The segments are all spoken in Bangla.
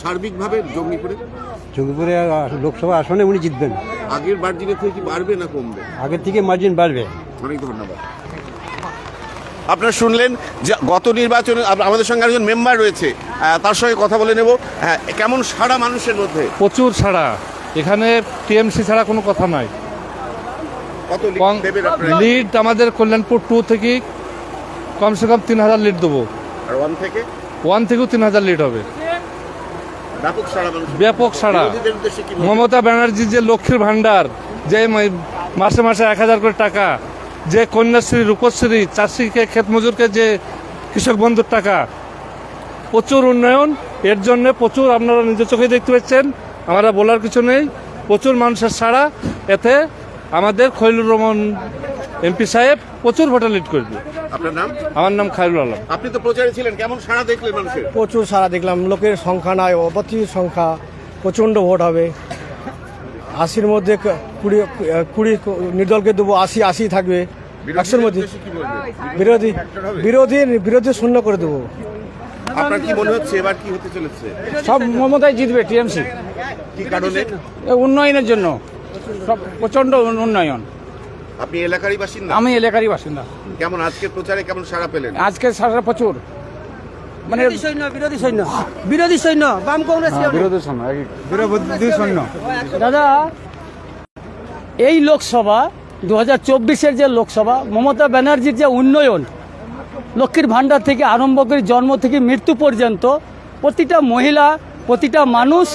সার্বিকভাবে জঙ্গিপুরে? জঙ্গিপুরে লোকসভা আসনে উনি জিতবেন। আগের মার্জিনের থেকে কি বাড়বে না কমবে? আগের থেকে মার্জিন বাড়বে। অনেক ধন্যবাদ। আপনারা শুনলেন যে গত নির্বাচনে আমাদের সঙ্গে একজন মেম্বার রয়েছে তার সঙ্গে কথা বলে নেব। হ্যাঁ, কেমন সারা মানুষের মধ্যে? প্রচুর ছাড়া এখানে টিএমসি ছাড়া কোনো কথা নাই। লিড লিড আমাদের কল্যাণপুর টু থেকে কমসে কম তিন হাজার লিড দেবো। আর ওয়ান থেকে? ওয়ান থেকেও তিন হাজার লিড হবে। ব্যাপক সাড়া? মমতা ব্যানার্জির যে লক্ষ্মীর ভাণ্ডার যে মাসে মাসে এক হাজার করে টাকা যে কন্যাশ্রী রূপশ্রী চাষিকে ক্ষেত মজুরকে যে কৃষক বন্ধুর টাকা প্রচুর উন্নয়ন এর জন্য প্রচুর আপনারা নিজের চোখে দেখতে পাচ্ছেন আমরা বলার কিছু নেই প্রচুর মানুষের সাড়া এতে আমাদের খৈলুর রহমান এমপি সাহেব প্রচুর ভোটে লিড করবে আপনার নাম? আমার নাম খায়রুল আলম। আপনি তো প্রচারে ছিলেন কেমন সারা দেখলেন মানুষের? প্রচুর সারা দেখলাম লোকের সংখ্যা নাই অপ্রতির সংখ্যা প্রচণ্ড ভোট হবে। আশির মধ্যে কুড়ি কুড়ি নির্দলকে দেবো আশি আশি থাকবে। একশোর মধ্যে। বিরোধী বিরোধী বিরোধী শূন্য করে দেবো। আপনার কি মনে হচ্ছে এবার কি হতে চলেছে? সব মমতাই জিতবে টিএমসি। কি কারণে? উন্নয়নের জন্য। সব প্রচণ্ড উন্নয়ন। আপনি এলাকারই বাসিন্দা? আমি এলাকারই বাসিন্দা। কেমন আজকের প্রচারে কেমন সারা পেলেন? আজকে সারা প্রচুর। মানে বিরোধী সৈন্য বিরোধী সৈন্য বিরোধী সৈন্য বাম কংগ্রেস দাদা এই লোকসভা দু হাজার চব্বিশের যে লোকসভা মমতা ব্যানার্জির যে উন্নয়ন লক্ষ্মীর ভাণ্ডার থেকে আরম্ভ করে জন্ম থেকে মৃত্যু পর্যন্ত প্রতিটা মহিলা প্রতিটা মানুষ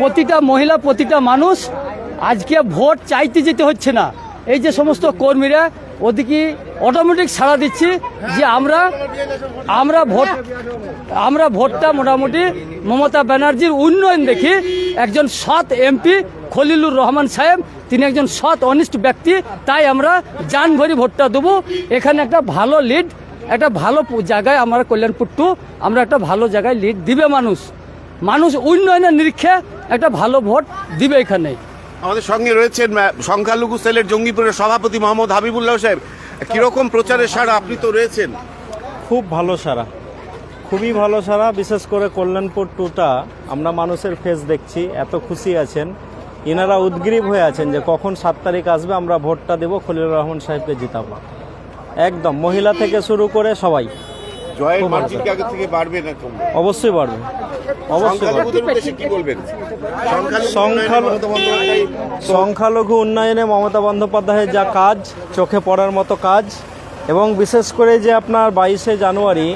প্রতিটা মহিলা প্রতিটা মানুষ আজকে ভোট চাইতে যেতে হচ্ছে না। এই যে সমস্ত কর্মীরা ওদিকে অটোমেটিক সাড়া দিচ্ছি যে আমরা আমরা ভোট, আমরা ভোটটা মোটামুটি মমতা ব্যানার্জির উন্নয়ন দেখি। একজন সৎ এমপি খলিলুর রহমান সাহেব, তিনি একজন সৎ অনিষ্ট ব্যক্তি, তাই আমরা জান ভরি ভোটটা দেবো। এখানে একটা ভালো লিড একটা ভালো জায়গায় আমরা কল্যাণপুর টু, আমরা একটা ভালো জায়গায় লিড দিবে মানুষ। মানুষ উন্নয়নের নিরীক্ষে একটা ভালো ভোট দিবে এখানে। আমাদের সঙ্গে রয়েছেন সংখ্যালঘু সেলের জঙ্গিপুরের সভাপতি মোহাম্মদ হাবিবুল্লাহ সাহেব। কীরকম প্রচারের সারা আপনি তো রয়েছেন? খুব ভালো সারা খুবই ভালো সারা বিশেষ করে কল্যাণপুর টুটা। আমরা মানুষের ফেস দেখছি, এত খুশি আছেন। ইনারা উদ্গ্রীব হয়ে আছেন যে কখন সাত তারিখ আসবে, আমরা ভোটটা দেব, খলিলুর রহমান সাহেবকে জিতাবো। একদম, মহিলা থেকে শুরু করে সবাই। জয়ের মার্জিন আগে থেকে বাড়বে না কমবে অবশ্যই বাড়বে। অবশ্যই কি বলবেন? সংখ্যালঘু উন্নয়নে মমতা বন্দ্যোপাধ্যায়ের যা কাজ চোখে পড়ার মতো কাজ এবং বিশেষ করে যে আপনার বাইশে জানুয়ারি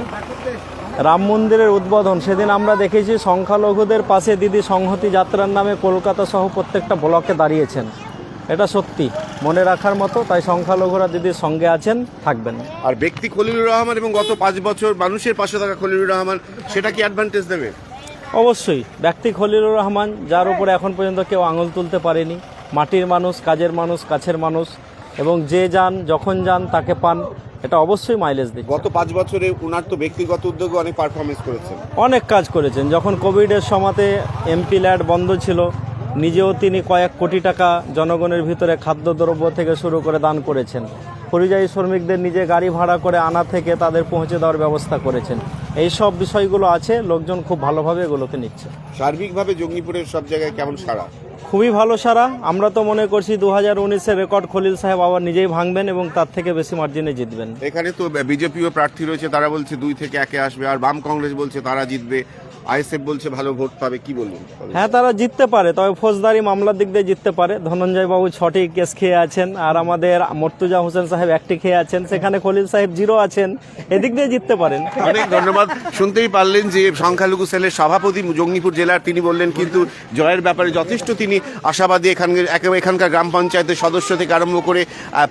রাম মন্দিরের উদ্বোধন সেদিন আমরা দেখেছি সংখ্যালঘুদের পাশে দিদি সংহতি যাত্রার নামে কলকাতা সহ প্রত্যেকটা ব্লকে দাঁড়িয়েছেন। এটা সত্যি। মনে রাখার মতো তাই সংখ্যালঘুরা দিদির সঙ্গে আছেন থাকবেন। আর ব্যক্তি খলিলুর রহমান এবং গত পাঁচ বছর মানুষের পাশে থাকা খলিলুর রহমান সেটা কি অ্যাডভান্টেজ দেবে? অবশ্যই ব্যক্তি খলিলুর রহমান যার উপরে এখন পর্যন্ত কেউ আঙুল তুলতে পারেনি। মাটির মানুষ কাজের মানুষ কাছের মানুষ এবং যে যান যখন যান তাকে পান এটা অবশ্যই মাইলেজ দিচ্ছে। গত পাঁচ বছরে উনার তো ব্যক্তিগত উদ্যোগে অনেক পারফরমেন্স করেছেন। অনেক কাজ করেছেন। যখন কোভিডের সময়তে এমপি ল্যাড বন্ধ ছিল নিজেও তিনি কয়েক কোটি টাকা জনগণের ভিতরে খাদ্যদ্রব্য থেকে শুরু করে দান করেছেন। পরিযায়ী শ্রমিকদের নিজে গাড়ি ভাড়া করে আনা থেকে তাদের পৌঁছে দেওয়ার ব্যবস্থা করেছেন। এই সব বিষয়গুলো আছে, লোকজন খুব ভালোভাবে এগুলোকে নিচ্ছে। সার্বিকভাবে জঙ্গিপুরের সব জায়গায় কেমন সারা খুবই ভালো সারা। আমরা তো মনে করছি দু হাজার উনিশের রেকর্ড খলিল সাহেব আবার নিজেই ভাঙবেন এবং তার থেকে বেশি মার্জিনে জিতবেন। এখানে তো বিজেপিও প্রার্থী রয়েছে তারা বলছে দুই থেকে একে আসবে আর বাম কংগ্রেস বলছে তারা জিতবে। আইএসএফ বলছে ভালো ভোট পাবে কি বলবেন হ্যাঁ তারা জিততে পারে তবে ফৌজদারি মামলার দিক দিয়ে জিততে পারে। ধনঞ্জয় বাবু ছটি কেস খেয়ে আছেন আর আমাদের মর্তুজা হোসেন সাহেব একটি খেয়ে আছেন সেখানে খলিল সাহেব জিরো আছেন এদিক দিয়ে জিততে পারেন। অনেক ধন্যবাদ। শুনতেই পারলেন যে সংখ্যালঘু সেলের সভাপতি জঙ্গিপুর জেলার তিনি বললেন কিন্তু জয়ের ব্যাপারে যথেষ্ট তিনি আশাবাদী এখানকার এখানকার গ্রাম পঞ্চায়েতের সদস্য থেকে আরম্ভ করে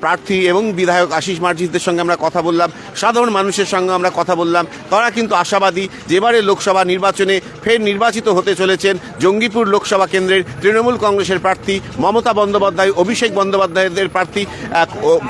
প্রার্থী এবং বিধায়ক আশিস মার্জিদের সঙ্গে আমরা কথা বললাম, সাধারণ মানুষের সঙ্গে আমরা কথা বললাম। তারা কিন্তু আশাবাদী যে এবারে লোকসভা নির্বাচনে ফের নির্বাচিত হতে চলেছেন জঙ্গিপুর লোকসভা কেন্দ্রের তৃণমূল কংগ্রেসের প্রার্থী মমতা বন্দ্যোপাধ্যায়, অভিষেক বন্দ্যোপাধ্যায়দের প্রার্থী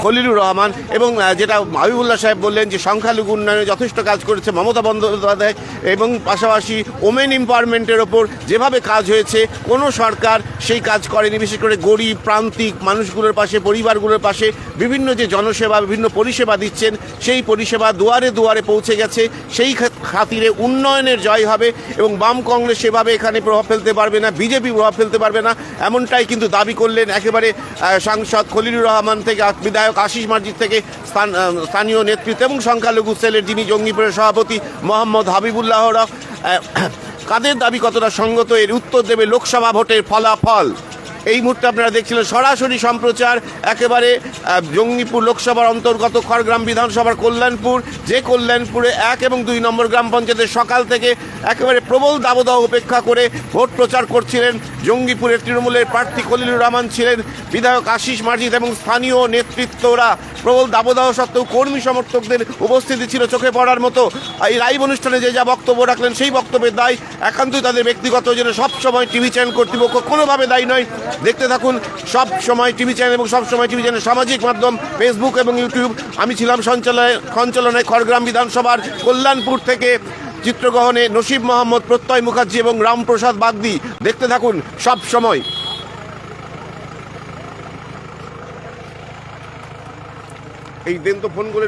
খলিলুর রহমান এবং যেটা হাবিবুল্লাহ সাহেব বললেন যে সংখ্যালঘু উন্নয়নে যথেষ্ট কাজ করেছে মমতা বন্দ্যোপাধ্যায় এবং পাশাপাশি ওমেন এম্পাওয়ারমেন্টের ওপর যেভাবে কাজ হয়েছে, কোনো সরকার সেই কাজ করেনি বিশেষ করে গরিব প্রান্তিক মানুষগুলোর পাশে পরিবারগুলোর পাশে বিভিন্ন যে জনসেবা বিভিন্ন পরিষেবা দিচ্ছেন সেই পরিষেবা দুয়ারে দুয়ারে পৌঁছে গেছে। সেই খাত- খাতিরে উন্নয়নের জয় হবে এবং বাম কংগ্রেস সেভাবে এখানে প্রভাব ফেলতে পারবে না বিজেপি প্রভাব ফেলতে পারবে না এমনটাই কিন্তু দাবি করলেন একেবারে সাংসদ খলিলুর রহমান থেকে বিধায়ক আশিস মার্জিদ থেকে স্থান- স্থানীয় নেতৃত্ব এবং সংখ্যালঘু সেলের যিনি জঙ্গিপুরের সভাপতি মোহাম্মদ হাবিবুল্লাহরা আহ, কাদের দাবি কতটা সঙ্গত? এর উত্তর দেবে লোকসভা ভোটের ফলাফল। এই মুহূর্তে আপনারা দেখছিলেন সরাসরি সম্প্রচার, একেবারে জঙ্গিপুর লোকসভার অন্তর্গত খড়গ্রাম বিধানসভার কল্যাণপুর। যে কল্যাণপুরে এক এবং দুই নম্বর গ্রাম পঞ্চায়েতের সকাল থেকে একেবারে প্রবল দাবদাহ উপেক্ষা করে ভোট প্রচার করছিলেন জঙ্গিপুরের তৃণমূলের প্রার্থী খলিলুর রহমান ছিলেন বিধায়ক আশিস মার্জিদ এবং স্থানীয় নেতৃত্বরা। প্রবল দাবদাহ সত্ত্বেও কর্মী সমর্থকদের উপস্থিতি ছিল চোখে পড়ার মতো। এই লাইভ অনুষ্ঠানে যে যা বক্তব্য রাখলেন সেই বক্তব্যের দায় একান্তই তাদের ব্যক্তিগত জন্য সবসময় টিভি চ্যানেল কর্তৃপক্ষ কোনোভাবে দায়ী নয়। দেখতে থাকুন। সব সময় টিভি চ্যানেল এবং সব সময় টিভি চ্যানেল সামাজিক মাধ্যম ফেসবুক এবং ইউটিউব আমি ছিলাম সঞ্চালনায় সঞ্চালনায় খড়গ্রাম বিধানসভার কল্যাণপুর থেকে চিত্রগ্রহণে নসিব মোহাম্মদ প্রত্যয় মুখার্জি এবং রামপ্রসাদ বাগদি। দেখতে থাকুন সব সময়। এই দেন তো ফোন করে